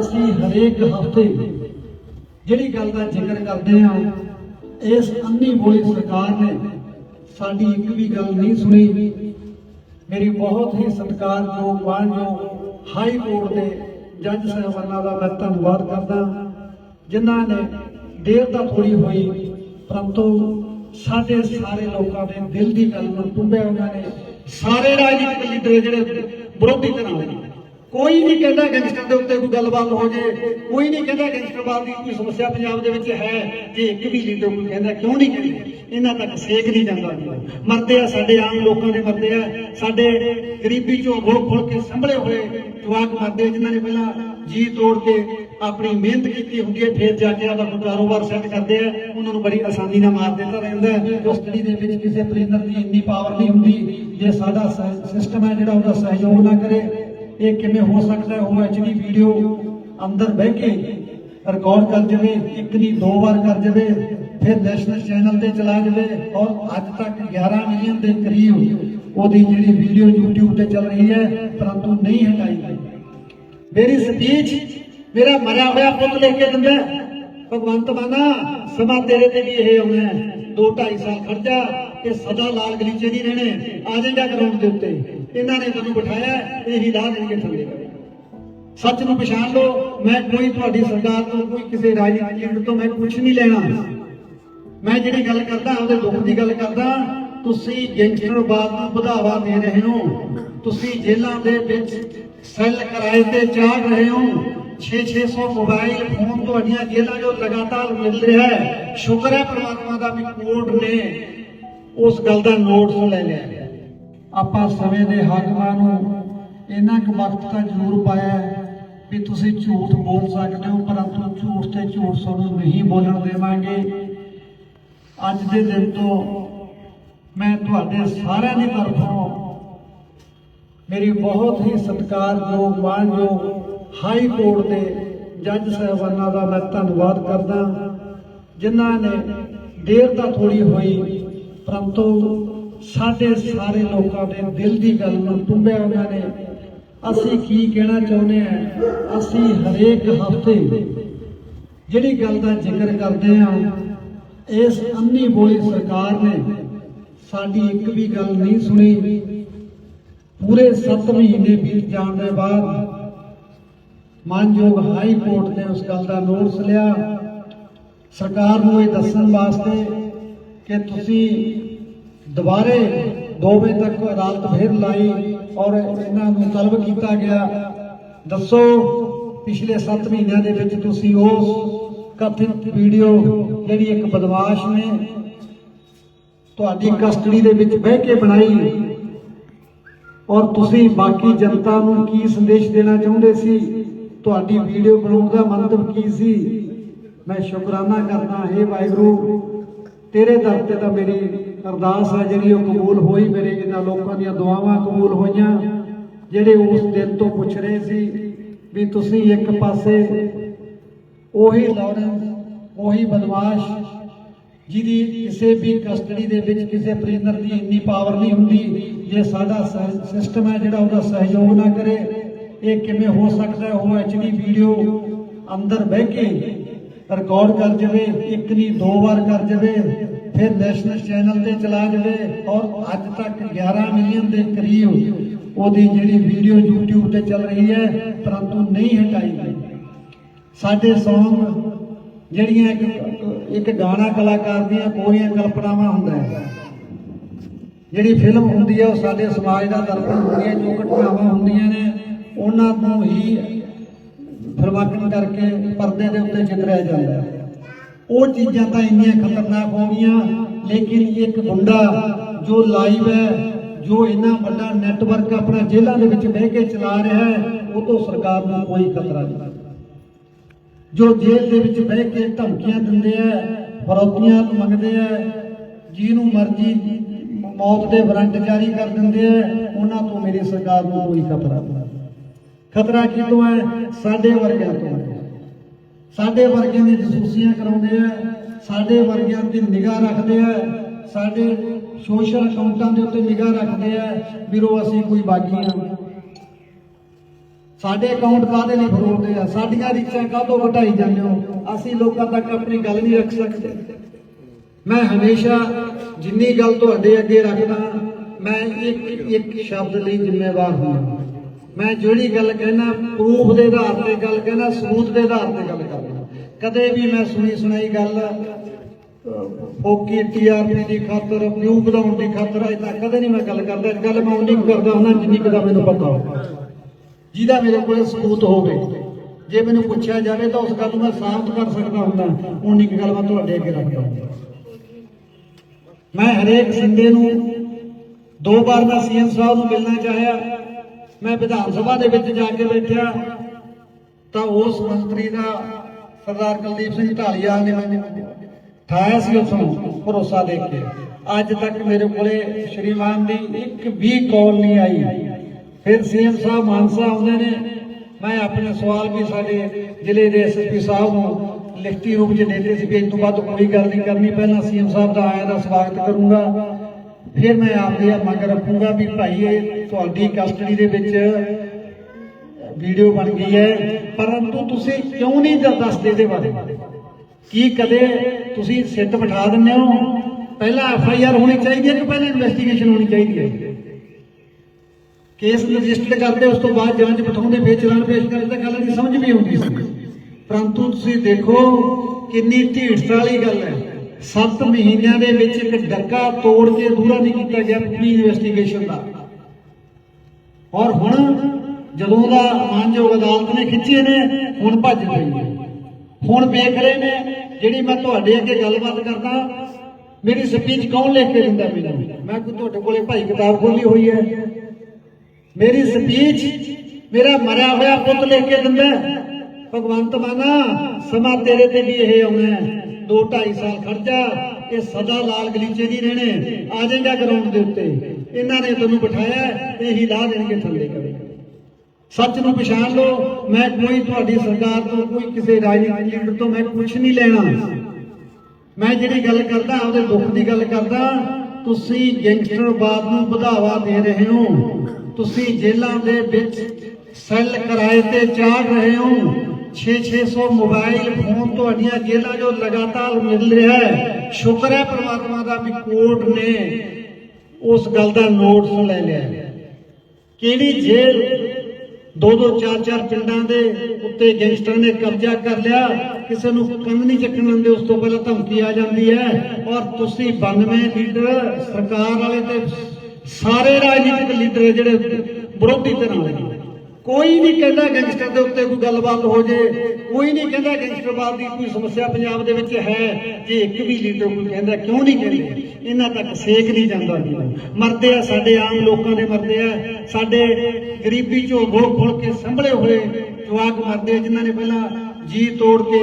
ਅਸੀਂ ਹਰੇਕ ਹਫ਼ਤੇ ਜਿਹੜੀ ਗੱਲ ਦਾ ਜ਼ਿਕਰ ਕਰਦੇ ਹਾਂ, ਇਸ ਅੰਨੀ ਬੋਲੀ ਸਰਕਾਰ ਨੇ ਸਾਡੀ ਇੱਕ ਵੀ ਗੱਲ ਨਹੀਂ ਸੁਣੀ। ਮੇਰੀ ਬਹੁਤ ਹੀ ਸਤਿਕਾਰਯੋਗ, ਮਾਨਯੋਗ ਹਾਈ ਕੋਰਟ ਦੇ ਜੱਜ ਸਾਹਿਬਾਨਾਂ ਦਾ ਮੈਂ ਧੰਨਵਾਦ ਕਰਦਾ। ਜਿਨ੍ਹਾਂ ਨੇ ਦੇਰ ਤਾਂ ਥੋੜੀ ਹੋਈ, ਪਰੰਤੂ ਸਾਡੇ ਸਾਰੇ ਲੋਕਾਂ ਦੇ ਦਿਲ ਦੀ ਗੱਲ ਨੂੰ ਟੁੰਬਿਆ, ਉਹਨਾਂ ਨੇ ਸਾਰੇ ਰਾਜਨੀਤਿਕ ਲੀਡਰ ਜਿਹੜੇ ਵਿਰੋਧੀ ਧਿਰਾਂ ਦੇ ਕੋਈ ਨਹੀਂ ਕਹਿੰਦਾ ਗੈਂਗਸਟਰ ਦੇ ਉੱਤੇ ਕੋਈ ਗੱਲਬਾਤ ਹੋ ਜੇ ਕੋਈ ਨਹੀਂ ਕਹਿੰਦਾ ਗੈਂਗਸਟਰਵਾਦ ਦੀ ਕੋਈ ਸਮੱਸਿਆ ਪੰਜਾਬ ਦੇ ਵਿੱਚ ਹੈ ਜੇ ਇੱਕ ਵੀ ਲੀਡਰ ਕੋਈ ਕਹਿੰਦਾ ਕਿਉਂ ਨਹੀਂ ਕਹਿੰਦੇ? ਇਹਨਾਂ ਤੱਕ ਸੇਕ ਨਹੀਂ ਜਾਂਦਾ ਮਰਦੇ ਆ ਸਾਡੇ ਆਮ ਲੋਕਾਂ ਦੇ ਮਰਦੇ ਆ ਸਾਡੇ ਗਰੀਬੀ ਚੋਂ ਖੋਲ ਖੋਲ ਕੇ ਸੰਭਲੇ ਹੋਏ ਜਵਾਕ ਮਰਦੇ ਆ, ਜਿਨ੍ਹਾਂ ਨੇ ਪਹਿਲਾਂ ਜੀ ਤੋੜ ਕੇ ਆਪਣੀ ਮਿਹਨਤ ਕੀਤੀ ਹੁੰਦੀ ਹੈ ਫਿਰ ਜਾ ਕੇ ਆਪਦਾ ਕੋਈ ਕਾਰੋਬਾਰ ਸੈੱਟ ਕਰਦੇ ਆ ਉਹਨਾਂ ਨੂੰ ਬੜੀ ਆਸਾਨੀ ਨਾਲ ਮਾਰ ਦਿੱਤਾ ਰਹਿੰਦਾ ਹੈ। ਦੇ ਵਿੱਚ ਕਿਸੇ ਪ੍ਰਿਜ਼ਨਰ ਦੀ ਇੰਨੀ ਪਾਵਰ ਨਹੀਂ ਹੁੰਦੀ ਜੇ ਸਾਡਾ ਸਿਸਟਮ ਹੈ ਜਿਹੜਾ ਉਹਦਾ ਸਹਿਯੋਗ ਨਾ ਕਰੇ ਇਹ ਕਿਵੇਂ ਹੋ ਸਕਦਾ ਉਹ ਐਚਡੀ ਵੀਡੀਓ ਅੰਦਰ ਬਹਿ ਕੇ ਰਿਕਾਰਡ ਕਰ ਜਾਵੇ ਇੱਕ ਨਹੀਂ, ਦੋ ਵਾਰ ਕਰ ਜਾਵੇ ਫਿਰ ਨੈਸ਼ਨਲ ਚੈਨਲ ਤੇ ਚਲਾ ਜਾਵੇ ਔਰ ਅੱਜ ਤੱਕ 11 ਮਿਲੀਅਨ ਦੇ ਕਰੀਬ ਉਹਦੀ ਜਿਹੜੀ ਵੀਡੀਓ YouTube ਤੇ ਚੱਲ ਰਹੀ ਹੈ, ਪਰੰਤੂ ਨਹੀਂ ਹਟਾਈ ਗਈ। ਮੇਰੀ ਸਪੀਚ ਮੇਰਾ ਮਰਿਆ ਹੋਇਆ ਪੁੱਤ ਲੈ ਕੇ ਦਿੰਦਾ ਭਗਵੰਤ ਮਾਨਾ, ਸਮਾਂ ਤੇਰੇ ਤੇ ਵੀ ਇਹ ਆਉਣਾ ਦੋ ਢਾਈ ਸਾਲ ਖਰਚਾ ਤੇ ਸਦਾ ਲਾਲ ਗਲੀਚੇ ਨਹੀਂ ਰਹਿਣੇ। ਆ ਜਾਂਦਾ ਗਰਾਊਂਡ ਦੇ ਉੱਤੇ। ਇਹਨਾਂ ਨੇ ਤੈਨੂੰ ਬਿਠਾਇਆ ਹੈ, ਇਹੀ ਲਾ ਦੇਣਗੇ ਥੱਲੇ ਸੱਚ ਨੂੰ ਪਛਾਣ ਲਓ ਮੈਂ ਕੋਈ ਤੁਹਾਡੀ ਸਰਕਾਰ ਤੋਂ ਕੋਈ ਕਿਸੇ ਰਾਜਨੀਤਿਕ ਤੋਂ ਮੈਂ ਕੁਝ ਨਹੀਂ ਲੈਣਾ। ਮੈਂ ਜਿਹੜੀ ਗੱਲ ਕਰਦਾ ਉਹਦੇ ਦੁੱਖ ਦੀ ਗੱਲ ਕਰਦਾ ਤੁਸੀਂ ਗੈਂਗਸਟਰਵਾਦ ਨੂੰ ਵਧਾਵਾ ਦੇ ਰਹੇ ਹੋ ਤੁਸੀਂ ਜੇਲ੍ਹਾਂ ਦੇ ਵਿੱਚ ਸੈੱਲ ਕਿਰਾਏ ਤੇ ਚਾੜ ਰਹੇ ਹੋ 6-600 ਮੋਬਾਈਲ ਫੋਨ ਤੁਹਾਡੀਆਂ ਜੇਲ੍ਹਾਂ ਚੋਂ ਲਗਾਤਾਰ ਮਿਲ ਰਿਹਾ ਹੈ। ਸ਼ੁਕਰ ਹੈ ਪ੍ਰਮਾਤਮਾ ਦਾ ਵੀ ਕੋਰਟ ਨੇ। ਉਸ ਗੱਲ ਦਾ ਨੋਟਿਸ ਲੈ ਲਿਆ। ਆਪਾਂ ਸਮੇਂ ਦੇ ਹਾਕਮਾਂ ਨੂੰ ਇੰਨਾ ਕੁ ਵਕਤ ਤਾਂ ਜ਼ਰੂਰ ਪਾਇਆ ਵੀ ਤੁਸੀਂ ਝੂਠ ਬੋਲ ਸਕਦੇ ਹੋ, ਪਰੰਤੂ ਝੂਠ ਤੇ ਝੂਠ ਤੁਹਾਨੂੰ ਨਹੀਂ ਬੋਲਣ ਦੇਵਾਂਗੇ। ਅੱਜ ਦੇ ਦਿਨ ਤੋਂ ਮੈਂ ਤੁਹਾਡੇ ਸਾਰਿਆਂ ਦੀ ਤਰਫੋਂ ਮੇਰੀ ਬਹੁਤ ਹੀ ਸਤਿਕਾਰਯੋਗ, ਮਾਨਯੋਗ ਹਾਈ ਕੋਰਟ ਦੇ ਜੱਜ ਸਾਹਿਬਾਨਾਂ ਦਾ ਮੈਂ ਧੰਨਵਾਦ ਕਰਦਾ। ਜਿਨ੍ਹਾਂ ਨੇ ਦੇਰ ਤਾਂ ਥੋੜੀ ਹੋਈ, ਪਰੰਤੂ ਸਾਡੇ ਸਾਰੇ ਲੋਕਾਂ ਦੇ ਦਿਲ ਦੀ ਗੱਲ ਨੂੰ ਟੁੰਬਿਆ ਉਹਨਾਂ ਨੇ। ਅਸੀਂ ਕੀ ਕਹਿਣਾ ਚਾਹੁੰਦੇ ਆ ਅਸੀਂ ਹਰੇਕ ਹਫ਼ਤੇ ਜਿਹੜੀ ਗੱਲ ਦਾ ਜ਼ਿਕਰ ਕਰਦੇ ਹਾਂ, ਇਸ ਅੰਨੀ ਬੋਲੀ ਸਰਕਾਰ ਨੇ ਸਾਡੀ ਇੱਕ ਵੀ ਗੱਲ ਨਹੀਂ ਸੁਣੀ। ਪੂਰੇ 7 ਮਹੀਨੇ ਬੀਤ ਜਾਣ ਦੇ ਬਾਅਦ ਮਾਨਯੋਗ ਹਾਈ ਕੋਰਟ ਨੇ ਉਸ ਗੱਲ ਦਾ ਨੋਟਿਸ ਲਿਆ। ਸਰਕਾਰ ਨੂੰ ਇਹ ਦੱਸਣ ਵਾਸਤੇ ਕਿ ਤੁਸੀਂ ਦੁਬਾਰੇ 2 ਵਜੇ ਤੱਕ ਅਦਾਲਤ ਫੇਰ ਲਾਈ ਔਰ ਇਹਨਾਂ ਨੂੰ ਤਲਬ ਕੀਤਾ ਗਿਆ। ਦੱਸੋ, ਪਿਛਲੇ 7 ਮਹੀਨਿਆਂ ਦੇ ਵਿੱਚ ਤੁਸੀਂ ਉਸ ਕਥਿਤ ਵੀਡੀਓ ਜਿਹੜੀ ਇੱਕ ਬਦਮਾਸ਼ ਨੇ ਤੁਹਾਡੀ ਕਸਟਡੀ ਦੇ ਵਿੱਚ ਬਹਿ ਕੇ ਬਣਾਈ ਔਰ ਤੁਸੀਂ ਬਾਕੀ ਜਨਤਾ ਨੂੰ ਕੀ ਸੰਦੇਸ਼ ਦੇਣਾ ਚਾਹੁੰਦੇ ਸੀ? ਤੁਹਾਡੀ ਵੀਡੀਓ ਬਣਾਉਣ ਦਾ ਮੰਤਵ ਕੀ ਸੀ? ਮੈਂ ਸ਼ੁਕਰਾਨਾ ਕਰਦਾ ਹੈ ਵਾਹਿਗੁਰੂ, ਤੇਰੇ ਦਰ ਤੇ ਤਾਂ ਮੇਰੀ ਅਰਦਾਸ ਹੈ, ਜਿਹੜੀ ਉਹ ਕਬੂਲ ਹੋਈ ਮੇਰੇ ਇਹਨਾਂ ਲੋਕਾਂ ਦੀਆਂ ਦੁਆਵਾਂ ਕਬੂਲ ਹੋਈਆਂ, ਜਿਹੜੇ ਉਸ ਦਿਨ ਤੋਂ ਪੁੱਛ ਰਹੇ ਸੀ ਵੀ ਤੁਸੀਂ ਇੱਕ ਪਾਸੇ ਉਹੀ ਲਾਰੈਂਸ ਉਹੀ ਬਦਮਾਸ਼, ਜਿਹਦੀ ਕਿਸੇ ਵੀ ਕਸਟਡੀ ਦੇ ਵਿੱਚ ਕਿਸੇ ਪ੍ਰਿਜ਼ਨਰ ਦੀ ਇੰਨੀ ਪਾਵਰ ਨਹੀਂ ਹੁੰਦੀ, ਜੇ ਸਾਡਾ ਸਿਸਟਮ ਹੈ ਜਿਹੜਾ ਉਹਦਾ ਸਹਿਯੋਗ ਨਾ ਕਰੇ, ਇਹ ਕਿਵੇਂ ਹੋ ਸਕਦਾ ਹੈ? ਉਹ ਐਚਡੀ ਵੀਡੀਓ ਅੰਦਰ ਬਹਿ ਕੇ ਰਿਕਾਰਡ ਕਰ ਜਾਵੇ, ਇੱਕ ਨਹੀਂ, ਦੋ ਵਾਰ ਕਰ ਜਾਵੇ, ਫਿਰ ਨੈਸ਼ਨਲ ਚੈਨਲ ਤੇ ਚਲਾ ਜਾਵੇ ਔਰ ਅੱਜ ਤੱਕ 11 ਮਿਲੀਅਨ ਦੇ ਕਰੀਬ ਉਹਦੀ ਜਿਹੜੀ ਵੀਡੀਓ YouTube ਤੇ ਚੱਲ ਰਹੀ ਹੈ, ਪਰੰਤੂ ਨਹੀਂ ਹਟਾਈ ਗਈ। ਸਾਡੇ ਸੌਂਗ ਜਿਹੜੀਆਂ ਇੱਕ ਇੱਕ ਗਾਣਾ ਕਲਾਕਾਰ ਦੀਆਂ ਪੂਰੀਆਂ ਕਲਪਨਾਵਾਂ ਹੁੰਦਾ ਹੈ। ਜਿਹੜੀ ਫਿਲਮ ਹੁੰਦੀ ਹੈ, ਉਹ ਸਾਡੇ ਸਮਾਜ ਦਾ ਦਰਪਣ ਹੁੰਦੀ ਹੈ, ਜੋ ਘਟਨਾਵਾਂ ਹੁੰਦੀਆਂ ਨੇ, ਉਹਨਾਂ ਨੂੰ ਹੀ ਫਿਲਮਾਕਣ ਕਰਕੇ ਪਰਦੇ ਦੇ ਉੱਤੇ ਚਿਤਰਿਆ ਜਾਂਦਾ ਹੈ। ਉਹ ਚੀਜ਼ਾਂ ਤਾਂ ਇੰਨੀਆਂ ਖਤਰਨਾਕ ਹੋ ਗਈਆਂ, ਲੇਕਿਨ ਇੱਕ ਗੁੰਡਾ ਜੋ ਲਾਈਵ ਹੈ, ਜੋ ਇੰਨਾ ਵੱਡਾ ਨੈਟਵਰਕ ਆਪਣਾ ਜੇਲ੍ਹਾਂ ਦੇ ਵਿੱਚ ਬਹਿ ਕੇ ਚਲਾ ਰਿਹਾ ਹੈ, ਉਹ ਤੋਂ ਸਰਕਾਰ ਨੂੰ ਕੋਈ ਖਤਰਾ ਨਹੀਂ। ਜੋ ਜੇਲ੍ਹ ਦੇ ਵਿੱਚ ਬਹਿ ਕੇ ਧਮਕੀਆਂ ਦਿੰਦੇ ਆ, ਫਰੋਤੀਆਂ ਮੰਗਦੇ ਆ, ਜਿਹਨੂੰ ਮਰਜ਼ੀ ਮੌਤ ਦੇ ਵਾਰੰਟ ਜਾਰੀ ਕਰ ਦਿੰਦੇ ਆ, ਉਹਨਾਂ ਤੋਂ ਮੇਰੀ ਸਰਕਾਰ ਨੂੰ ਕੋਈ ਖਤਰਾ ਨਹੀਂ। ਖਤਰਾ ਕਿਤੋਂ ਹੈ? ਸਾਡੇ ਵਰਗਿਆਂ ਤੋਂ ਸਾਡੇ ਵਰਗਿਆਂ ਦੀ ਜਸੂਸੀਆਂ ਕਰਾਉਂਦੇ ਆ ਸਾਡੇ ਵਰਗਿਆਂ ਦੀ ਨਿਗਾਹ ਰੱਖਦੇ ਆ ਸਾਡੇ ਸੋਸ਼ਲ ਅਕਾਊਂਟਾਂ ਦੇ ਉੱਤੇ ਨਿਗਾਹ ਰੱਖਦੇ ਆ ਵੀਰੋ ਅਸੀਂ ਕੋਈ ਬਾਗੀ ਆ ਸਾਡੇ ਅਕਾਊਂਟ ਕਾਹਦੇ ਲਈ ਫਰੋਲਦੇ ਆ? ਸਾਡੀਆਂ ਰੀਚਾਂ ਕਾਹਤੋਂ ਘਟਾਈ ਜਾਂਦੇ ਹੋ? ਅਸੀਂ ਲੋਕਾਂ ਤੱਕ ਆਪਣੀ ਗੱਲ ਨਹੀਂ ਰੱਖ ਸਕਦੇ। ਮੈਂ ਹਮੇਸ਼ਾ ਜਿੰਨੀ ਗੱਲ ਤੁਹਾਡੇ ਅੱਗੇ ਰੱਖਦਾ, ਮੈਂ ਇੱਕ ਇੱਕ ਸ਼ਬਦ ਲਈ ਜ਼ਿੰਮੇਵਾਰ ਹਾਂ ਮੈਂ ਜਿਹੜੀ ਗੱਲ ਕਹਿਣਾ, ਪ੍ਰੂਫ ਦੇ ਆਧਾਰ ਤੇ ਗੱਲ ਕਹਿਣਾ, ਸਬੂਤ ਦੇ ਆਧਾਰ ਤੇ ਗੱਲ ਕਰਨਾ ਕਦੇ ਵੀ ਮੈਂ ਸੁਣੀ ਸੁਣਾਈ ਗੱਲ ਫੋਕੀ ਟੀਆਰਪੀ ਦੀ ਖਾਤਰ ਵਿਊ ਵਧਾਉਣ ਦੀ ਖਾਤਰ, ਅਜੇ ਤੱਕ ਕਦੇ ਨਹੀਂ ਮੈਂ ਗੱਲ ਕਰਦਾ। ਗੱਲ ਮੈਂ ਉਨੀ ਕਰਦਾ ਹੁੰਦਾ, ਜਿੰਨੀ ਕੁ ਮੈਨੂੰ ਪਤਾ ਹੋਵੇ। ਜਿਹਦਾ ਮੇਰੇ ਕੋਲ ਸਬੂਤ ਹੋਵੇ। ਜੇ ਮੈਨੂੰ ਪੁੱਛਿਆ ਜਾਵੇ ਤਾਂ ਉਸ ਗੱਲ ਨੂੰ ਮੈਂ ਸਾਬਤ ਕਰ ਸਕਦਾ ਹੁੰਦਾ। ਉਨੀ ਕੁ ਗੱਲ ਮੈਂ ਤੁਹਾਡੇ ਅੱਗੇ ਰੱਖਦਾ ਮੈਂ ਹਰੇਕ ਸਿੰਦੇ ਨੂੰ ਦੋ ਵਾਰ ਮੈਂ ਸੀਐਮ ਸਾਹਿਬ ਨੂੰ ਮਿਲਣਾ ਚਾਹਿਆ। ਮੈਂ ਵਿਧਾਨ ਸਭਾ ਦੇ ਵਿੱਚ ਜਾ ਕੇ ਬੈਠਿਆ। ਤਾਂ ਉਸ ਮੰਤਰੀ ਦਾ ਸਰਦਾਰ ਕੁਲਦੀਪ ਸਿੰਘ ਢਾਲੀਵਾਲ ਨੇ ਮੈਨੂੰ ਠਾਇਆ ਸੀ ਉਸ ਨੂੰ, ਭਰੋਸਾ ਦੇ ਕੇ। ਅੱਜ ਤੱਕ ਮੇਰੇ ਕੋਲੇ ਸ਼੍ਰੀਮਾਨ ਦੀ ਇੱਕ ਵੀ ਕਾਲ ਨਹੀਂ ਆਈ। ਫਿਰ ਸੀਐਮ ਸਾਹਿਬ ਮਾਨਸਾ ਆਉਂਦੇ ਨੇ ਮੈਂ ਆਪਣੇ ਸਵਾਲ ਵੀ ਸਾਡੇ ਜ਼ਿਲ੍ਹੇ ਦੇ ਐਸਪੀ ਸਾਹਿਬ ਨੂੰ ਲਿਖਤੀ ਰੂਪ 'ਚ ਦੇਤੇ ਸੀ ਵੀ ਇਸ ਤੋਂ ਬਾਅਦ ਕੋਈ ਗੱਲ ਨਹੀਂ ਕਰਨੀ। ਪਹਿਲਾਂ ਸੀਐਮ ਸਾਹਿਬ ਦਾ ਆਇਆ ਦਾ ਸਵਾਗਤ ਕਰੂੰਗਾ। ਫਿਰ ਮੈਂ ਆਪਦੀ ਇਹ ਮੰਗ ਰੱਖੂੰਗਾ ਵੀ ਭਾਈ ਇਹ ਤੁਹਾਡੀ ਕਸਟਡੀ ਦੇ ਵਿੱਚ ਵੀਡੀਓ ਬਣ ਗਈ ਹੈ। ਪਰੰਤੂ ਤੁਸੀਂ ਕਿਉਂ ਨਹੀਂ ਦੱਸਦੇ ਇਹਦੇ ਬਾਰੇ? ਕੀ ਕਦੇ ਤੁਸੀਂ ਸਿੱਟ ਬਿਠਾ ਦਿੰਦੇ ਹੋ? ਪਹਿਲਾਂ ਐਫ ਆਈ ਆਰ ਹੋਣੀ ਚਾਹੀਦੀ ਹੈ ਕਿ ਪਹਿਲਾਂ ਇਨਵੈਸਟੀਗੇਸ਼ਨ ਹੋਣੀ ਚਾਹੀਦੀ ਹੈ? ਕੇਸ ਰਜਿਸਟਰ ਕਰਦੇ, ਉਸ ਤੋਂ ਬਾਅਦ ਜਾਂਚ ਬਿਠਾਉਂਦੇ, ਫਿਰ ਚਲਾਨ ਪੇਸ਼ ਕਰਦੇ, ਤਾਂ ਗੱਲ ਦੀ ਸਮਝ ਵੀ ਆਉਂਦੀ ਸੀ। ਪਰੰਤੂ ਤੁਸੀਂ ਦੇਖੋ ਕਿੰਨੀ ਢੀਠ ਵਾਲੀ ਗੱਲ ਹੈ। 7 ਮਹੀਨਿਆਂ ਦੇ ਵਿੱਚ ਇੱਕ ਡੱਕਾ ਤੋੜ ਕੇ ਦੂਰਾ ਨਹੀਂ ਕੀਤਾ ਗਿਆ ਪੂਰੀ ਇਨਵੈਸਟੀਗੇਸ਼ਨ ਦਾ। ਔਰ ਹੁਣ ਜਦੋਂ ਦਾ ਮਾਨਯੋਗ ਅਦਾਲਤ ਨੇ ਖਿੱਚੇ ਨੇ, ਹੁਣ ਭੱਜ ਗਏ ਹੁਣ ਵੇਖ ਰਹੇ ਨੇ, ਜਿਹੜੀ ਮੈਂ ਤੁਹਾਡੇ ਅੱਗੇ ਗੱਲਬਾਤ ਕਰਦਾ, ਮੇਰੀ ਸਪੀਚ ਕੌਣ ਲਿਖ ਕੇ ਦਿੰਦਾ ਮੈਨੂੰ ਮੈਂ ਕੋਈ ਤੁਹਾਡੇ ਕੋਲੇ ਭਾਈ ਕਿਤਾਬ ਖੋਲੀ ਹੋਈ ਹੈ। ਮੇਰੀ ਸਪੀਚ ਮੇਰਾ ਮਰਿਆ ਹੋਇਆ ਪੁੱਤ ਲਿਖ ਕੇ ਦਿੰਦਾ ਭਗਵੰਤ ਮਾਨਾ, ਸਮਾਂ ਤੇਰੇ ਤੇ ਵੀ ਇਹ ਆਉਣਾ ਹੈ। 2.5 ਸਾਲ ਖਰਚਾ ਇਹ ਸਦਾ ਲਾਲ ਗਲੀਚੇ ਨਹੀਂ ਰਹਿਣੇ, ਆ ਜਾਏਗਾ ਗਰਾਊਂਡ ਦੇ ਉੱਤੇ। ਇਹਨਾਂ ਨੇ ਤੈਨੂੰ ਬਿਠਾਇਆ, ਇਹੀ ਲਾ ਦੇਣਗੇ ਥੱਲੇ ਕਦੇ। ਸੱਚ ਨੂੰ ਪਛਾਣ ਲਓ, ਮੈਂ ਕੋਈ ਤੁਹਾਡੀ ਸਰਕਾਰ ਤੋਂ, ਕੋਈ ਕਿਸੇ ਰਾਜਨੀਤਿਕ ਲੀਡਰ ਤੋਂ ਮੈਂ ਕੁਝ ਨਹੀਂ ਲੈਣਾ। ਮੈਂ ਜਿਹੜੀ ਗੱਲ ਕਰਦਾ, ਆਪਦੇ ਦੁੱਖ ਦੀ ਗੱਲ ਕਰਦਾ, ਤੁਸੀਂ ਗੈਂਗਸਟਰਵਾਦ ਨੂੰ ਵਧਾਵਾ ਦੇ ਰਹੇ ਹੋ। ਤੁਸੀਂ ਜੇਲ੍ਹਾਂ ਦੇ ਵਿੱਚ ਸੈੱਲ ਕਿਰਾਏ ਤੇ ਚਾੜ ਰਹੇ ਹੋ। 6-600 ਮੋਬਾਈਲ ਫੋਨ ਤੁਹਾਡੀਆਂ ਜੇਲਾਂ ਜੋ ਲਗਾਤਾਰ ਮਿਲ ਰਿਹਾ ਹੈ। ਸ਼ੁਕਰ ਹੈ ਪ੍ਰਮਾਤਮਾ ਦਾ ਵੀ ਕੋਰਟ ਨੇ ਉਸ ਗੱਲ ਦਾ ਨੋਟਿਸ ਲੈ ਲਿਆ ਕਿਹੜੀ ਜੇਲ੍ਹ? ਦੋ ਦੋ ਚਾਰ ਚਾਰ ਪਿੰਡਾਂ ਦੇ ਉੱਤੇ ਗੈਂਗਸਟਰ ਨੇ ਕਬਜ਼ਾ ਕਰ ਲਿਆ। ਕਿਸੇ ਨੂੰ ਕੰਨ ਨਹੀਂ ਚੱਕਣ ਦਿੰਦੇ, ਉਸ ਤੋਂ ਪਹਿਲਾਂ ਧਮਕੀ ਆ ਜਾਂਦੀ ਹੈ। ਔਰ ਤੁਸੀਂ 92 ਲੀਡਰ, ਸਰਕਾਰ ਵਾਲੇ ਤੇ ਸਾਰੇ ਰਾਜਨੀਤਿਕ ਲੀਡਰ ਜਿਹੜੇ ਵਿਰੋਧੀ ਧਿਰਾਂ ਵਾਲੇ ਕੋਈ ਨਹੀਂ ਕਹਿੰਦਾ ਗੈਂਗਸਟਰ ਦੇ ਉੱਤੇ ਕੋਈ ਗੱਲਬਾਤ ਹੋ ਜੇ। ਕੋਈ ਨਹੀਂ ਕਹਿੰਦਾ ਗੈਂਗਸਟਰਵਾਦ ਦੀ ਕੋਈ ਸਮੱਸਿਆ ਪੰਜਾਬ ਦੇ ਵਿੱਚ ਹੈ ਜੇ ਇੱਕ ਵੀ ਲੀਡਰ ਕੋਈ ਕਹਿੰਦਾ ਕਿਉਂ ਨਹੀਂ ਕਹਿੰਦੇ? ਇਹਨਾਂ ਤੱਕ ਸੇਕ ਨਹੀਂ ਜਾਂਦਾ ਮਰਦੇ ਆ ਸਾਡੇ ਆਮ ਲੋਕਾਂ ਦੇ ਮਰਦੇ ਆ। ਸਾਡੇ ਗਰੀਬੀ ਚੋਂ ਗੋਲ ਖੋਲ ਕੇ ਸੰਭਲੇ ਹੋਏ ਜਵਾਕ ਮਰਦੇ ਆ, ਜਿਨ੍ਹਾਂ ਨੇ ਪਹਿਲਾਂ ਜੀ ਤੋੜ ਕੇ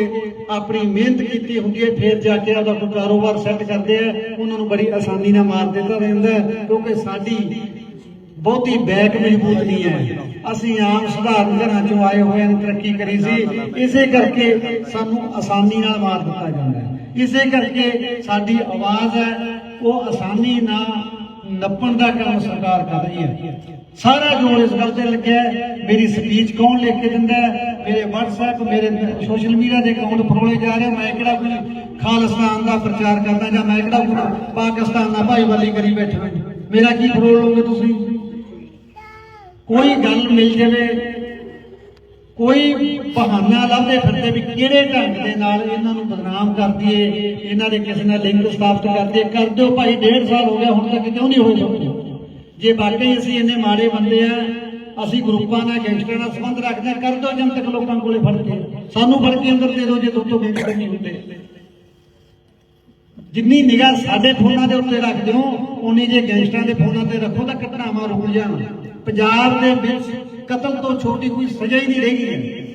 ਆਪਣੀ ਮਿਹਨਤ ਕੀਤੀ ਹੁੰਦੀ ਹੈ ਫਿਰ ਜਾ ਕੇ ਆਪਦਾ ਕੋਈ ਕਾਰੋਬਾਰ ਸੈੱਟ ਕਰਦੇ ਆ। ਉਹਨਾਂ ਨੂੰ ਬੜੀ ਆਸਾਨੀ ਨਾਲ ਮਾਰ ਦਿੱਤਾ ਜਾਂਦਾ ਕਿਉਂਕਿ ਸਾਡੀ ਬਹੁਤੀ ਬੈਕ ਮਜ਼ਬੂਤ ਨਹੀਂ ਹੈ। ਅਸੀਂ ਆਮ ਸਧਾਰਨ ਘਰਾਂ ਚੋਂ ਆਏ ਹੋਏ ਹਾਂ ਤਰੱਕੀ ਕਰੀ ਸੀ। ਇਸੇ ਕਰਕੇ ਸਾਨੂੰ ਆਸਾਨੀ ਨਾਲ ਮਾਰ ਦਿੱਤਾ ਜਾਂਦਾ ਹੈ। ਇਸੇ ਕਰਕੇ ਸਾਡੀ ਆਵਾਜ਼ ਹੈ, ਉਹ ਆਸਾਨੀ ਨਾਲ ਨੱਪਣ ਦਾ ਕੰਮ ਸਰਕਾਰ ਕਰ ਰਹੀ ਹੈ। ਸਾਰਾ ਜੋਰ ਇਸ ਗੱਲ ਤੇ ਲੱਗਿਆ ਮੇਰੀ ਸਪੀਚ ਕੌਣ ਲਿਖ ਕੇ ਦਿੰਦਾ ਮੇਰੇ WhatsApp, ਮੇਰੇ ਸੋਸ਼ਲ ਮੀਡੀਆ ਦੇ ਅਕਾਊਂਟ ਫਰੋਲੇ ਜਾ ਰਹੇ ਮੈਂ ਕਿਹੜਾ ਕੋਈ ਖਾਲਿਸਤਾਨ ਦਾ ਪ੍ਰਚਾਰ ਕਰਦਾ ਜਾਂ ਮੈਂ ਕਿਹੜਾ ਕੋਈ ਪਾਕਿਸਤਾਨ ਦਾ ਭਾਈਵਾਲੀ ਕਰੀ ਬੈਠਾ ਮੇਰਾ ਕੀ ਫਰੋਲ ਲੋਗੇ ਤੁਸੀਂ? ਕੋਈ ਗੱਲ ਮਿਲ ਜਾਵੇ ਕੋਈ ਬਹਾਨਾ ਲੱਭਦੇ ਫਿਰਦੇ ਵੀ ਕਿਹੜੇ ਢੰਗ ਦੇ ਨਾਲ ਇਹਨਾਂ ਨੂੰ ਬਦਨਾਮ ਕਰ ਦਈਏ ਇਹਨਾਂ ਦੇ ਕਿਸੇ ਨਾਲ ਲਿੰਕ ਸਥਾਪਿਤ ਕਰਦੇ ਕਰ ਦਿਓ ਭਾਈ ਡੇਢ ਸਾਲ ਹੋ ਗਿਆ ਹੁਣ ਤੱਕ ਕਿਉਂ ਨਹੀਂ ਹੋਏ ਸਕਦੇ ਜੇ ਵਾਕਈ ਅਸੀਂ ਇੰਨੇ ਮਾੜੇ ਬੰਦੇ ਆ ਅਸੀਂ ਗਰੁੱਪਾਂ ਨਾਲ ਗੈਂਗਸਟਰਾਂ ਨਾਲ ਸੰਬੰਧ ਰੱਖਦੇ ਹਾਂ, ਕਰ ਦਿਓ ਜਨਤਕ ਲੋਕਾਂ ਕੋਲੇ ਫੜ ਕੇ। ਸਾਨੂੰ ਫੜ ਕੇ ਅੰਦਰ ਦੇ ਦਿਓ ਜੇ ਤੁਹਾਡੇ ਗੈਂਗਸਟਰ ਨਹੀਂ ਹੁੰਦੇ। ਜਿੰਨੀ ਨਿਗਾਹ ਸਾਡੇ ਫੋਨਾਂ ਦੇ ਉੱਤੇ ਰੱਖਦੇ ਹੋ ਉਨੀ ਜੇ ਗੈਂਗਸਟਰਾਂ ਦੇ ਫੋਨਾਂ ਤੇ ਰੱਖੋ ਤਾਂ ਘਟਨਾਵਾਂ ਰੁਕ ਜਾਣ। ਪੰਜਾਬ ਦੇ ਵਿੱਚ ਕਤਲ ਤੋਂ ਛੋਟੀ ਕੋਈ ਸਜ਼ਾ ਹੀ ਨਹੀਂ ਰਹੀ। ਹੈ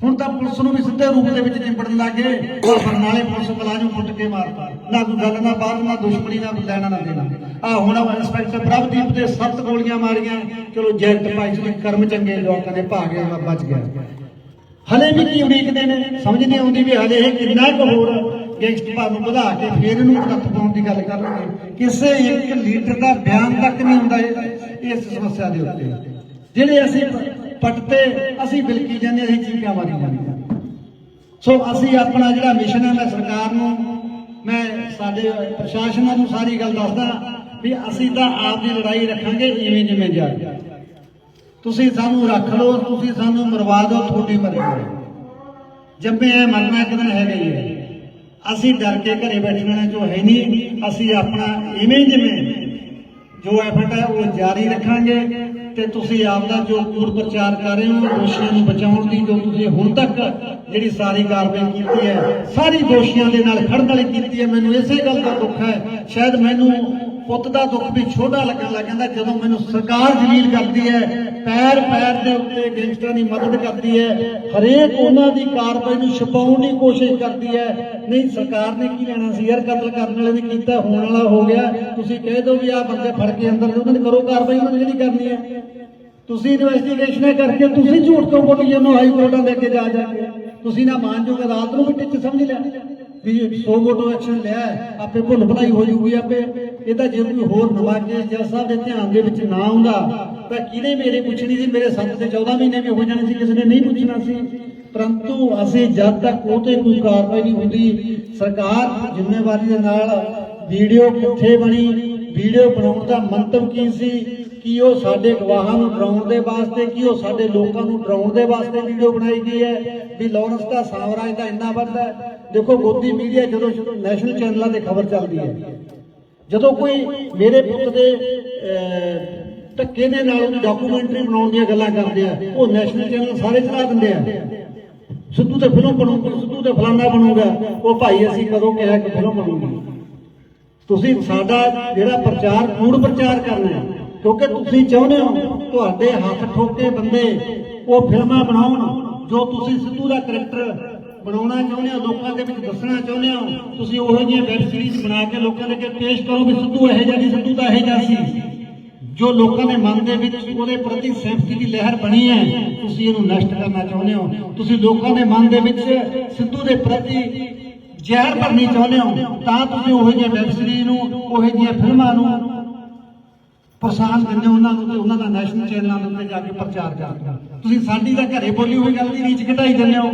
ਹੁਣ ਤਾਂ ਪੁਲਿਸ ਨੂੰ ਵੀ ਸਿੱਧੇ ਰੂਪ ਦੇ ਵਿੱਚ ਨਿਬੜਨ ਲੱਗੇ ਬਰਨਾਲੇ ਪੁਲਿਸ ਮੁਲਾਜ਼ਮ ਫੁੱਟ ਕੇ ਮਾਰਤਾ। ਨਾ ਕੋਈ ਗੱਲ ਨਾ ਬਾਤ, ਨਾ ਦੁਸ਼ਮਣੀ, ਨਾ ਲੈਣਾ ਨਾ ਦੇਣਾ। ਆ ਹੁਣ ਇੰਸਪੈਕਟਰ ਪ੍ਰਭਦੀਪ ਤੇ ਸੱਤ ਗੋਲੀਆਂ ਮਾਰੀਆਂ। ਚਲੋ ਜੈਕਟ ਪਾਈ ਸੀ ਕਰਮ ਚੰਗੇ ਲੋਕਾਂ ਨੇ ਭਾਗੇ ਬਚ ਗਿਆ। ਹਲੇ ਵੀ ਕੀ ਉਡੀਕਦੇ ਨੇ? ਸਮਝ ਨਹੀਂ ਆਉਂਦੀ ਵੀ ਹਲੇ ਇਹ ਕਿੰਨਾ ਕੁ ਹੋਰ ਗੈਂਗਸਟਰ ਨੂੰ ਵਧਾ ਕੇ ਫੇਰ ਇਹਨੂੰ ਨੱਥ ਪਾਉਣ ਦੀ ਗੱਲ ਕਰਨਗੇ। ਕਿਸੇ ਇੱਕ ਲੀਡਰ ਦਾ ਬਿਆਨ ਤੱਕ ਨਹੀਂ ਹੁੰਦਾ ਇਸ ਸਮੱਸਿਆ ਦੇ ਉੱਤੇ। ਜਿਹੜੇ ਅਸੀਂ ਪਟਤੇ, ਅਸੀਂ ਬਿਲਕੀ ਜਾਂਦੇ, ਅਸੀਂ ਚੀਕਾਂ ਮਾਰੀ ਜਾਂਦੇ ਸੋ ਅਸੀਂ ਆਪਣਾ ਜਿਹੜਾ ਮਿਸ਼ਨ ਹੈ, ਮੈਂ ਸਰਕਾਰ ਨੂੰ, ਮੈਂ ਸਾਡੇ ਪ੍ਰਸ਼ਾਸਨਾਂ ਨੂੰ ਸਾਰੀ ਗੱਲ ਦੱਸਦਾ ਵੀ ਅਸੀਂ ਤਾਂ ਆਪ ਦੀ ਲੜਾਈ ਰੱਖਾਂਗੇ, ਇਵੇਂ ਜਿਵੇਂ ਜਾ ਤੁਸੀਂ ਸਾਨੂੰ ਰੱਖ ਲਓ, ਤੁਸੀਂ ਸਾਨੂੰ ਮਰਵਾ ਦਿਓ, ਤੁਹਾਡੀ ਮਰਜ਼ੀ ਜੰਮੇ ਐ ਮਰਨਾ ਇੱਕ ਦਿਨ ਹੈਗਾ ਹੀ ਹੈ। ਅਸੀਂ ਡਰ ਕੇ ਘਰੇ ਬੈਠਣਾ ਜੋ ਹੈ ਨਹੀਂ। ਅਸੀਂ ਆਪਣਾ ਇਵੇਂ ਜਿਵੇਂ ਜੋ ਐਫਰਟ ਹੈ ਉਹ ਜਾਰੀ ਰੱਖਾਂਗੇ ਤੇ ਤੁਸੀਂ ਆਪ ਦਾ ਜੋ ਕੂੜ ਪ੍ਰਚਾਰ ਕਰ ਰਹੇ ਹੋ, ਦੋਸ਼ੀਆਂ ਨੂੰ ਬਚਾਉਣ ਦੀ ਜੋ ਤੁਸੀਂ ਹੁਣ ਤੱਕ ਜਿਹੜੀ ਸਾਰੀ ਕਾਰਵਾਈ ਕੀਤੀ ਹੈ, ਸਾਰੀ ਦੋਸ਼ੀਆਂ ਦੇ ਨਾਲ ਖੜਨ ਵਾਲੀ ਕੀਤੀ ਹੈ, ਮੈਨੂੰ ਇਸੇ ਗੱਲ ਦਾ ਦੁੱਖ ਹੈ। ਸ਼ਾਇਦ ਮੈਨੂੰ ਪੁੱਤ ਦਾ ਦੁੱਖ ਵੀ ਛੋਟਾ ਲੱਗਣ ਲੱਗ ਜਾਂਦਾ ਜਦੋਂ ਮੈਨੂੰ ਸਰਕਾਰ ਜਲੀਲ ਕਰਦੀ ਹੈ, ਪੈਰ ਪੈਰ ਦੇ ਉੱਤੇ ਗੈਂਗਸਟਰਾਂ ਦੀ ਮਦਦ ਕਰਦੀ ਹੈ, ਹਰੇਕ ਉਹਨਾਂ ਦੀ ਕਾਰਵਾਈ ਨੂੰ ਛਪਾਉਣ ਦੀ ਕੋਸ਼ਿਸ਼ ਕਰਦੀ ਹੈ। ਨਹੀਂ, ਸਰਕਾਰ ਨੇ ਕੀ ਲੈਣਾ ਸੀ? ਯਾਰ, ਕਤਲ ਕਰਨ ਵਾਲੇ ਨੇ ਕੀਤਾ, ਹੋਣ ਵਾਲਾ ਹੋ ਗਿਆ। ਤੁਸੀਂ ਕਹਿ ਦਿਓ ਵੀ ਆਹ ਬੰਦੇ ਫੜ ਕੇ ਅੰਦਰ ਉਹਨਾਂ ਨੇ ਕਰੋ ਕਾਰਵਾਈ, ਉਹਨਾਂ ਨੇ ਜਿਹੜੀ ਕਰਨੀ ਹੈ। ਤੁਸੀਂ ਇਨਵੈਸਟੀਗੇਸ਼ਨ ਕਰਕੇ ਤੁਸੀਂ ਝੂਠ ਕਿਉਂ ਬੋਲੀ ਜਾਂਦੇ ਹਾਈ ਕੋਰਟਾਂ ਦੇ ਅੱਗੇ ਜਾ ਜਾ ਕੇ। ਤੁਸੀਂ ਨਾ ਮਾਨਯੋਗ ਅਦਾਲਤ ਨੂੰ ਵੀ ਟਿੱਚ ਸਮਝ ਲਿਆ। ਵੀ ਸੋ ਮੋਟੋ ਐਕਸ਼ਨ ਲਿਆ ਆਪੇ ਭੁੱਲ ਭੁਲਾਈ ਹੋ ਜੂਗੀ ਆਪੇ। ਇਹ ਤਾਂ ਜੇ ਕੋਈ ਹੋਰ ਨਵਾਂ ਕੇਸ ਜੱਜ ਸਾਹਿਬ ਦੇ ਧਿਆਨ ਦੇ ਵਿੱਚ ਨਾ ਆਉਂਦਾ, ਤਾਂ ਕਿਹਨੇ ਮੇਰੇ ਪੁੱਛਣੀ ਸੀ? ਮੇਰੇ 7 ਤੇ 14 ਮਹੀਨੇ ਵੀ ਹੋ ਜਾਣੇ ਸੀ, ਕਿਸੇ ਨੇ ਨਹੀਂ ਪੁੱਛਣਾ ਸੀ। ਪਰੰਤੂ ਅਸੀਂ ਜਦ ਤੱਕ ਉਹ ਤੇ ਕੋਈ ਕਾਰਵਾਈ ਨਹੀਂ ਹੁੰਦੀ, ਸਰਕਾਰ ਜ਼ਿੰਮੇਵਾਰੀ ਦੇ ਨਾਲ ਵੀਡੀਓ ਕਿੱਥੇ ਬਣੀ, ਵੀਡੀਓ ਬਣਾਉਣ ਦਾ ਮੰਤਵ ਕੀ ਸੀ? ਕੀ ਉਹ ਸਾਡੇ ਗਵਾਹਾਂ ਨੂੰ ਡਰਾਉਣ ਦੇ ਵਾਸਤੇ, ਕੀ ਉਹ ਸਾਡੇ ਲੋਕਾਂ ਨੂੰ ਡਰਾਉਣ ਦੇ ਵਾਸਤੇ ਵੀਡੀਓ ਬਣਾਈ ਗਈ ਹੈ? ਵੀ ਲਾਰੈਂਸ ਦਾ ਸਾਮਰਾਜ ਦਾ ਇੰਨਾ ਵੱਡਾ ਹੈ। ਦੇਖੋ ਗੋਦੀ ਮੀਡੀਆ ਜਦੋਂ ਨੈਸ਼ਨਲ ਚੈਨਲਾਂ ਤੇ ਖਬਰ ਚੱਲਦੀ ਹੈ ਜਦੋਂ ਕੋਈ ਮੇਰੇ ਪੁੱਤ ਦੇ ਧੱਕੇ ਦੇ ਨਾਲ ਉਹਦੀ ਡਾਕੂਮੈਂਟਰੀ ਬਣਾਉਣ ਦੀਆਂ ਗੱਲਾਂ ਕਰਦੇ ਆ, ਉਹ ਨੈਸ਼ਨਲ ਚੈਨਲ ਸਾਰੇ ਚਲਾ ਦਿੰਦੇ ਆ। ਸਿੱਧੂ ਤੇ ਫਿਲਮ ਬਣੂਗੀ, ਸਿੱਧੂ ਤੇ ਫਲਾਣਾ ਬਣੂਗਾ, ਉਹ ਭਾਈ ਅਸੀਂ ਕਦੋਂ ਕਿਹਾ ਕਿ ਫਿਲਮ ਬਣੂਗੀ। ਤੁਸੀਂ ਸਾਡਾ ਜਿਹੜਾ ਪ੍ਰਚਾਰ, ਕੂੜ ਪ੍ਰਚਾਰ ਕਰਨਾ ਹੈ, ਕਿਉਂਕਿ ਤੁਸੀਂ ਚਾਹੁੰਦੇ ਹੋ ਤੁਹਾਡੇ ਹੱਥ ਠੋਕੇ ਬੰਦੇ ਉਹ ਫਿਲਮਾਂ ਬਣਾਉਣ ਜੋ ਤੁਸੀਂ ਸਿੱਧੂ ਦਾ ਕਰੈਕਟਰ ਬਣਾਉਣਾ ਚਾਹੁੰਦੇ ਹੋ, ਲੋਕਾਂ ਦੇ ਵਿੱਚ ਦੱਸਣਾ ਚਾਹੁੰਦੇ ਹੋ? ਤੁਸੀਂ ਉਹੋ ਜਿਹੀਆਂ ਵੈਬ ਸੀਰੀਜ਼ ਬਣਾ ਕੇ ਲੋਕਾਂ ਦੇ ਅੱਗੇ ਪੇਸ਼ ਕਰੋ ਵੀ ਸਿੱਧੂ ਇਹੋ ਜਿਹਾ ਨਹੀਂ ਸਿੱਧੂ ਤਾਂ ਇਹੋ ਜਿਹਾ ਸੀ। ਜੋ ਲੋਕਾਂ ਦੇ ਮਨ ਦੇ ਵਿੱਚ ਉਹਦੇ ਪ੍ਰਤੀ ਸਹਿਮਤੀ ਦੀ ਲਹਿਰ ਬਣੀ ਹੈ, ਤੁਸੀਂ ਇਹਨੂੰ ਨਸ਼ਟ ਕਰਨਾ ਚਾਹੁੰਦੇ ਹੋ। ਤੁਸੀਂ ਲੋਕਾਂ ਦੇ ਮਨ ਦੇ ਵਿੱਚ ਸਿੱਧੂ ਦੇ ਪ੍ਰਤੀ ਜ਼ਹਿਰ ਭਰਨੀ ਚਾਹੁੰਦੇ ਹੋ, ਤਾਂ ਤੁਸੀਂ ਉਹੋ ਜਿਹੇ ਵੈਬ ਸੀਰੀਜ਼ ਨੂੰ, ਉਹੋ ਜਿਹੀਆਂ ਫਿਲਮਾਂ ਨੂੰ ਪ੍ਰਸਾਨ ਦਿੰਦੇ ਹੋ, ਉਹਨਾਂ ਨੂੰ ਤੇ ਉਹਨਾਂ ਦਾ ਨੈਸ਼ਨਲ ਚੈਨਲਾਂ ਦੇ ਉੱਤੇ ਜਾ ਕੇ ਪ੍ਰਚਾਰ ਕਰਦੇ ਤੁਸੀਂ ਸਾਡੀ ਤਾਂ ਘਰੇ ਬੋਲੀ ਹੋਈ ਗੱਲ ਦੀ ਰੀਚ ਘਟਾਈ ਦਿੰਦੇ ਹੋ।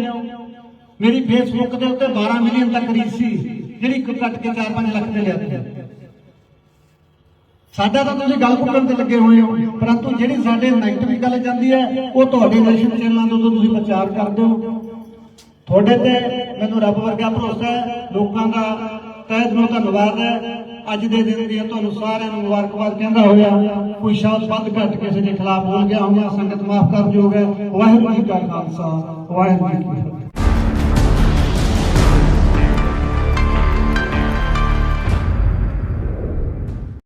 ਮੇਰੀ ਫੇਸਬੁੱਕ ਦੇ ਉੱਤੇ 12 ਮਿਲੀਅਨ ਤੱਕ ਰੀਚ ਸੀ, ਜਿਹੜੀ ਕੱਟ ਕੇ 4-5 ਲੱਖ ਤੇ ਲਿਆ। ਸਾਡਾ ਤਾਂ ਤੁਸੀਂ ਗੱਲ ਪੁੱਟਣ ਤੇ ਲੱਗੇ ਹੋਏ ਹੋ, ਪਰੰਤੂ ਜਿਹੜੀ ਸਾਡੇ ਨੈਗੇਟਿਵ ਗੱਲ ਜਾਂਦੀ ਹੈ, ਉਹ ਤੁਹਾਡੇ ਨੈਸ਼ਨਲ ਚੈਨਲਾਂ ਤੋਂ ਤੁਸੀਂ ਪ੍ਰਚਾਰ ਕਰਦੇ ਹੋ। ਤੁਹਾਡੇ ਤੇ ਮੈਨੂੰ ਰੱਬ ਵਰਗਾ ਭਰੋਸਾ ਹੈ, ਲੋਕਾਂ ਦਾ ਤਹਿ ਦਿਲੋਂ ਧੰਨਵਾਦ ਹੈ। ਅੱਜ ਦੇ ਦਿਨ ਦੀ ਤੁਹਾਨੂੰ ਸਾਰਿਆਂ ਨੂੰ ਮੁਬਾਰਕਬਾਦ ਕਹਿੰਦਾ ਹੋਇਆ, ਕੋਈ ਸ਼ਬਦ ਵੱਧ ਘੱਟ ਕਿਸੇ ਦੇ ਖਿਲਾਫ ਬੋਲ ਗਿਆ ਹੋਣਾ, ਸੰਗਤ ਮਾਫ ਕਰ ਦਿਓਗੇ ਵਾਹਿਗੁਰੂ ਜੀ ਕਾ ਖਾਲਸਾ, ਵਾਹਿਗੁਰੂ ਜੀ ਕੀ ਫਤਿਹ।